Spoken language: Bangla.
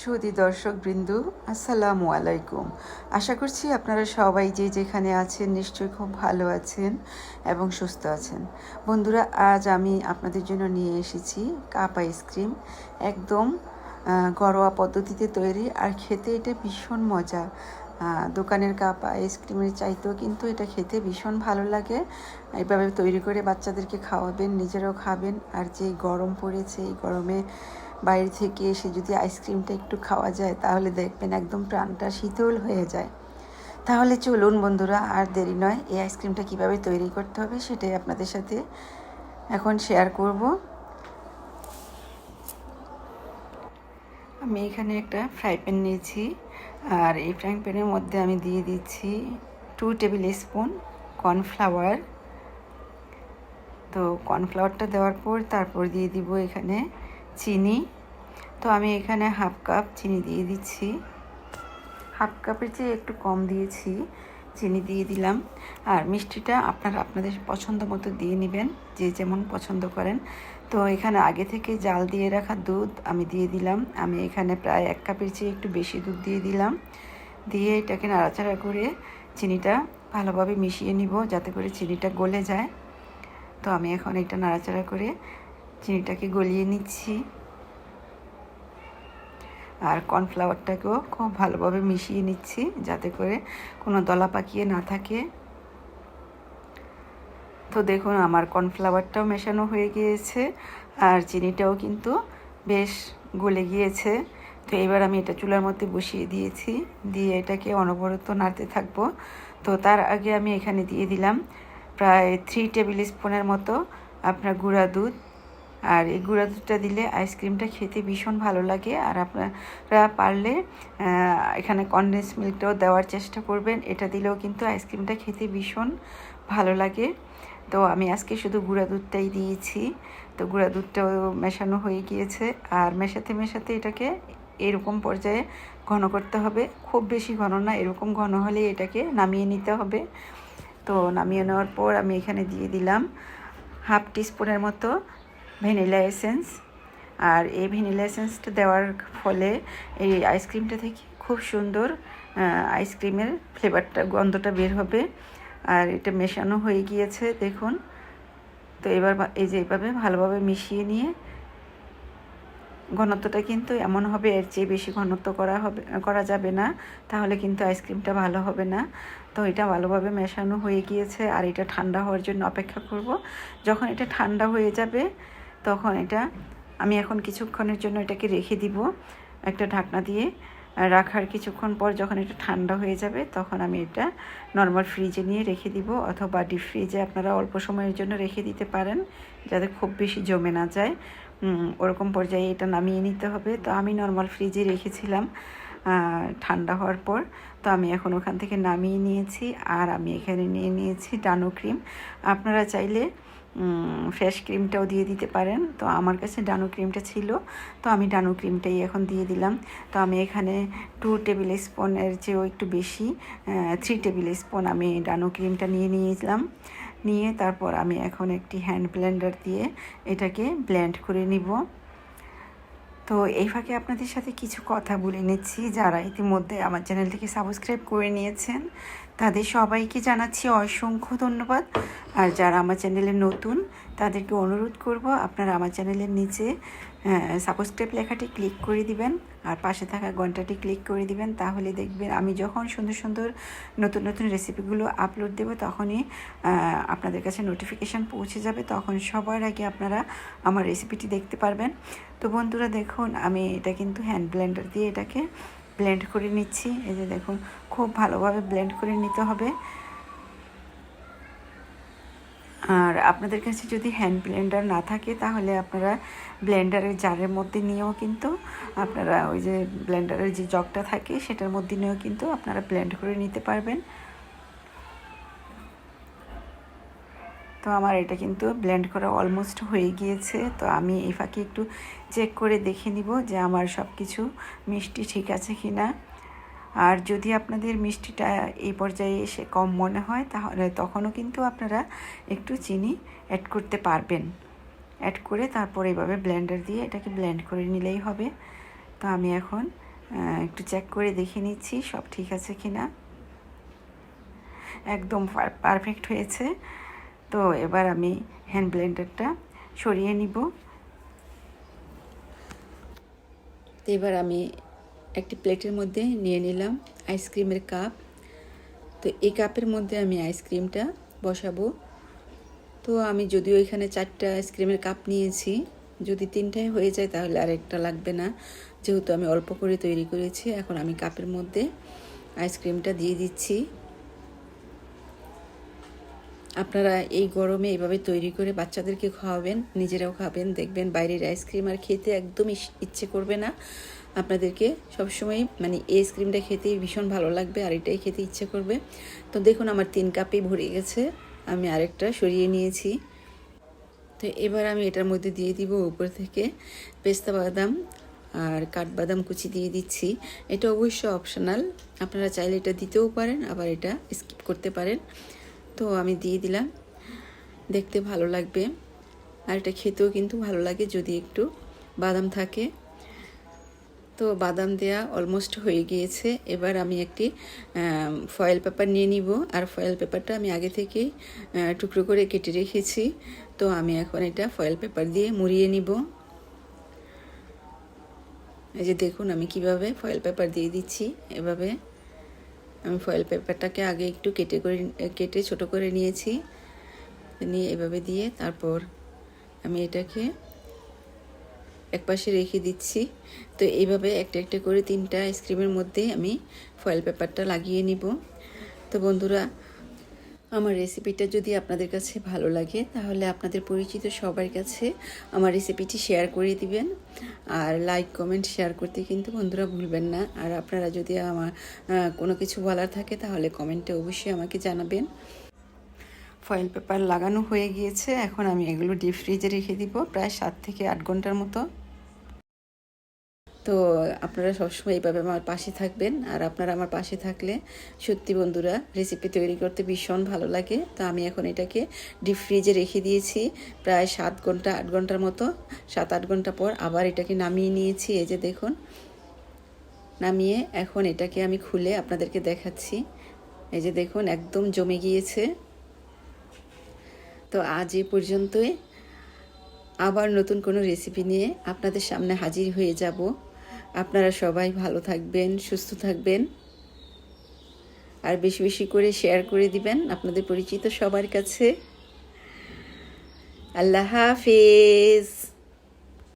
সুদী দর্শক বৃন্দু, আসসালামু আলাইকুম। আশা করছি আপনারা সবাই যে যেখানে আছেন নিশ্চয়ই খুব ভালো আছেন এবং সুস্থ আছেন। বন্ধুরা, আজ আমি আপনাদের জন্য নিয়ে এসেছি কাপ আইসক্রিম একদম ঘরোয়া পদ্ধতিতে তৈরি আর খেতে এটা ভীষণ মজা। দোকানের কাপ আইসক্রিমের চাইতেও কিন্তু এটা খেতে ভীষণ ভালো লাগে। এইভাবে তৈরি করে বাচ্চাদেরকে খাওয়াবেন, নিজেরাও খাবেন। আর যে গরম পড়েছে, এই গরমে বাইরে থেকে এসে যদি আইসক্রিমটা একটু খাওয়া যায়, তাহলে দেখবেন একদম প্রাণটা শীতল হয়ে যায়। তাহলে চলুন বন্ধুরা, আর দেরি নয়, এই আইসক্রিমটা কীভাবে তৈরি করতে হবে সেটাই আপনাদের সাথে এখন শেয়ার করব। আমি এখানে একটা ফ্রাই প্যান নিয়েছি, আর এই ফ্রাই প্যানের মধ্যে আমি দিয়ে দিচ্ছি টু টেবিল স্পুন কর্নফ্লাওয়ার তো কর্নফ্লাওয়ারটা দেওয়ার পর তারপর দিয়ে দিব এখানে চিনি। তো আমি এখানে হাফ কাপ চিনি দিয়ে দিচ্ছি। হাফ কাপের চেয়ে একটু কম দিয়েছি, চিনি দিয়ে দিলাম। আর মিষ্টিটা আপনারা আপনাদের পছন্দ মতো দিয়ে নেবেন, যে যেমন পছন্দ করেন। তো এখানে আগে থেকে জাল দিয়ে রাখা দুধ আমি দিয়ে দিলাম। আমি এখানে প্রায় এক কাপের চেয়ে একটু বেশি দুধ দিয়ে দিলাম। দিয়ে এটাকে নাড়াচাড়া করে চিনিটা ভালোভাবে মিশিয়ে নিব, যাতে করে চিনিটা গলে যায়। তো আমি এখন এটা নাড়াচাড়া করে চিনিটাকে গলিয়ে নিচ্ছি। আর কর্নফ্লাওয়ারটাকেও খুব ভালোভাবে মিশিয়ে নিচ্ছি যাতে করে কোনো দলা পাকিয়ে না থাকে। তো দেখুন, আমার কর্নফ্লাওয়ারটাও মেশানো হয়ে গিয়েছে আর চিনিটাও কিন্তু বেশ গলে গিয়েছে। তো এবার আমি এটা চুলার মধ্যে বসিয়ে দিয়েছি, দিয়ে এটাকে অনবরত নাড়তে থাকব। তো তার আগে আমি এখানে দিয়ে দিলাম প্রায় থ্রি টেবিল স্পুনের মতো আপনার গুঁড়া দুধ। আর এই গুঁড়া দুধটা দিলে আইসক্রিমটা খেতে ভীষণ ভালো লাগে। আর আপনারা পারলে এখানে কনডেন্স মিল্কটাও দেওয়ার চেষ্টা করবেন। এটা দিলেও কিন্তু আইসক্রিমটা খেতে ভীষণ ভালো লাগে। তো আমি আজকে শুধু গুঁড়া দুধটাই দিয়েছি। তো গুঁড়া দুধটাও মেশানো হয়ে গিয়েছে। আর মেশাতে মেশাতে এটাকে এরকম পর্যায়ে ঘন করতে হবে। খুব বেশি ঘন না, এরকম ঘন হলে এটাকে নামিয়ে নিতে হবে। তো নামিয়ে নেওয়ার পর আমি এখানে দিয়ে দিলাম হাফ টিস্পুনের মতো ভ্যানিলা এসেন্স। আর এই ভ্যানিলা এসেন্সটা দেওয়ার ফলে এই আইসক্রিমটা থেকে খুব সুন্দর আইসক্রিমের ফ্লেভারটা, গন্ধটা বের হবে। আর এটা মেশানো হয়ে গিয়েছে, দেখুন। তো এবার এই যে এইভাবে ভালোভাবে মিশিয়ে নিয়ে, ঘনত্বটা কিন্তু এমন হবে, এর চেয়ে বেশি ঘনত্ব করা হবে, করা যাবে না, তাহলে কিন্তু আইসক্রিমটা ভালো হবে না। তো এটা ভালোভাবে মেশানো হয়ে গিয়েছে, আর এটা ঠান্ডা হওয়ার জন্য অপেক্ষা করব। যখন এটা ঠান্ডা হয়ে যাবে তখন এটা আমি এখন কিছুক্ষণের জন্য এটাকে রেখে দিব একটা ঢাকনা দিয়ে। রাখার কিছুক্ষণ পর যখন এটা ঠান্ডা হয়ে যাবে, তখন আমি এটা নর্মাল ফ্রিজে নিয়ে রেখে দিব অথবা ডিপ ফ্রিজে আপনারা অল্প সময়ের জন্য রেখে দিতে পারেন যাতে খুব বেশি জমে না যায়। ওরকম পর্যায়ে এটা নামিয়ে নিতে হবে। তো আমি নর্মাল ফ্রিজে রেখেছিলাম ঠান্ডা হওয়ার পর। তো আমি এখন ওখান থেকে নামিয়ে নিয়েছি আর আমি এখানে নিয়ে নিয়েছি ডানো ক্রিম আপনারা চাইলে ফ্রেশ ক্রিমটাও দিয়ে দিতে পারেন। তো আমার কাছে ডানু ক্রিমটা ছিল। তো আমি ডানু ক্রিমটাই এখন দিয়ে দিলাম। তো আমি এখানে টু টেবিল স্পুনের চেয়েও একটু বেশি থ্রি টেবিল স্পুন আমি ডানু ক্রিমটা নিয়ে নিয়েছিলাম। নিয়ে তারপর আমি এখন একটি হ্যান্ড ব্লেন্ডার দিয়ে এটাকে ব্লেন্ড করে নিব। তো এই ফাঁকে আপনাদের সাথে কিছু কথা বলে নিচ্ছি। যারা ইতিমধ্যে আমার চ্যানেলটিকে সাবস্ক্রাইব করে নিয়েছেন, তাদের সবাইকে জানাচ্ছি অসংখ্য ধন্যবাদ। আর যারা আমার চ্যানেলে নতুন, তাদেরকে অনুরোধ করব আপনারা আমার চ্যানেলের নিচে সাবস্ক্রাইব লেখাটি ক্লিক করে দিবেন আর পাশে থাকা ঘন্টাটি ক্লিক করে দিবেন, তাহলে দেখবেন আমি যখন সুন্দর সুন্দর নতুন নতুন রেসিপিগুলো আপলোড দেবো তখনই আপনাদের কাছে নোটিফিকেশান পৌঁছে যাবে। তখন সবার আগে আপনারা আমার রেসিপিটি দেখতে পারবেন। তো বন্ধুরা দেখুন, আমি এটা কিন্তু হ্যান্ড ব্লেন্ডার দিয়ে এটাকে ব্লেন্ড করে নিচ্ছি। এই যে দেখুন, খুব ভালোভাবে ব্লেন্ড করে নিতে হবে। আর আপনাদের কাছে যদি হ্যান্ড ব্লেন্ডার না থাকে, তাহলে আপনারা ব্লেন্ডারের জারের মধ্যে নিয়েও কিন্তু আপনারা ওই যে ব্লেন্ডারের যে জগটা থাকে, সেটার মধ্যে নিয়েও কিন্তু আপনারা ব্লেন্ড করে নিতে পারবেন। তো আমার এটা কিন্তু ব্লেন্ড করা অলমোস্ট হয়ে গিয়েছে। তো আমি এই ফাঁকে একটু চেক করে দেখে নিব যে আমার সব কিছু মিষ্টি ঠিক আছে কি না আর যদি আপনাদের মিষ্টিটা এই পর্যায়ে এসে কম মনে হয়, তাহলে তখনও কিন্তু আপনারা একটু চিনি অ্যাড করতে পারবেন। অ্যাড করে তারপর এইভাবে ব্লেন্ডার দিয়ে এটাকে ব্লেন্ড করে নিলেই হবে। তো আমি এখন একটু চেক করে দেখে নিচ্ছি সব ঠিক আছে কি না একদম পারফেক্ট হয়েছে। তো এবার আমি হ্যান্ড ব্লেন্ডারটা সরিয়ে নিব। এবার আমি একটি প্লেটের মধ্যে নিয়ে নিলাম আইসক্রিমের কাপ। তো এই কাপের মধ্যে আমি আইসক্রিমটা বসাবো। তো আমি যদিও এখানে চারটা আইসক্রিমের কাপ নিয়েছি, যদি তিনটায় হয়ে যায় তাহলে আর একটা লাগবে না। যেহেতু আমি অল্প করে তৈরি করেছি, এখন আমি কাপের মধ্যে আইসক্রিমটা দিয়ে দিচ্ছি। আপনারা এই গরমে এইভাবে তৈরি করে বাচ্চাদেরকে খাওয়াবেন, নিজেরাও খাবেন, দেখবেন বাইরের আইসক্রিম আর খেতে একদম ইচ্ছে করবে না। আপনাদেরকে সবসময় মানে এই আইসক্রিমটা খেতে ভীষণ ভালো লাগবে আর এটাই খেতে ইচ্ছে করবে। তো দেখুন আমার তিন কাপই ভরে গেছে, আমি আরেকটা সরিয়ে নিয়েছি। তো এবার আমি এটার মধ্যে দিয়ে দিব উপর থেকে পেস্তা বাদাম আর কাঠবাদাম কুচি দিয়ে দিচ্ছি। এটা অবশ্য অপশনাল আপনারা চাইলে এটা দিতেও পারেন, আবার এটা স্কিপ করতে পারেন। তো আমি দিয়ে দিলাম। দেখতে ভালো লাগবে। আর এটা খেতেও কিন্তু ভালো লাগে যদি একটু বাদাম থাকে। তো বাদাম দেয়া অলমোস্ট হয়ে গিয়েছে। এবার আমি একটি ফয়েল পেপার নিয়ে নিব। আর ফয়েল পেপারটা আমি আগে থেকেই টুকরো করে কেটে রেখেছি। তো আমি এখন এটা ফয়েল পেপার দিয়ে মুড়িয়ে নিব। এই যে দেখুন আমি কীভাবে ফয়েল পেপার দিয়ে দিচ্ছি এভাবে। আমি ফয়েল পেপারটাকে আগে একটু কেটে করে, কেটে ছোট করে নিয়েছি। নিয়ে এভাবে দিয়ে তারপর আমি এটাকে এক পাশে রেখে দিচ্ছি। তো এইভাবে একটা একটা করে তিনটা আইসক্রিমের মধ্যে আমি ফয়েল পেপারটা লাগিয়ে নিব। তো বন্ধুরা আমার রেসিপিটা যদি আপনাদের কাছে ভালো লাগে, তাহলে আপনাদের পরিচিত সবার কাছে আমার রেসিপিটি শেয়ার করে দিবেন। আর লাইক কমেন্ট শেয়ার করতে কিন্তু বন্ধুরা ভুলবেন না। আর আপনারা যদি আমার কোনো কিছু বলার থাকে, তাহলে কমেন্টে অবশ্যই আমাকে জানাবেন। ফয়েল পেপার লাগানো হয়ে গিয়েছে। এখন আমি এগুলো ডিপ ফ্রিজে রেখে দিব, প্রায় সাত থেকে আট ঘণ্টার মতো। তো আপনারা সবসময় এইভাবে আমার পাশে থাকবেন। আর আপনারা আমার পাশে থাকলে সত্যি বন্ধুরা রেসিপি তৈরি করতে ভীষণ ভালো লাগে। তো আমি এখন এটাকে ডিপ ফ্রিজে রেখে দিয়েছি প্রায় সাত ঘণ্টা, আট ঘণ্টার মতো। সাত, আট ঘণ্টা পর আবার এটাকে নামিয়ে নিয়েছি। এই যে দেখুন, নামিয়ে এখন এটাকে আমি খুলে আপনাদেরকে দেখাচ্ছি। এই যে দেখুন, একদম জমে গিয়েছে। তো আজ এই পর্যন্তই। আবার নতুন কোনো রেসিপি নিয়ে আপনাদের সামনে হাজির হয়ে যাব। আপনারা সবাই ভালো থাকবেন, সুস্থ থাকবেন। আর বেশি বেশি করে শেয়ার করে দিবেন আপনাদের পরিচিত সবার কাছে। আল্লাহ হাফিজ।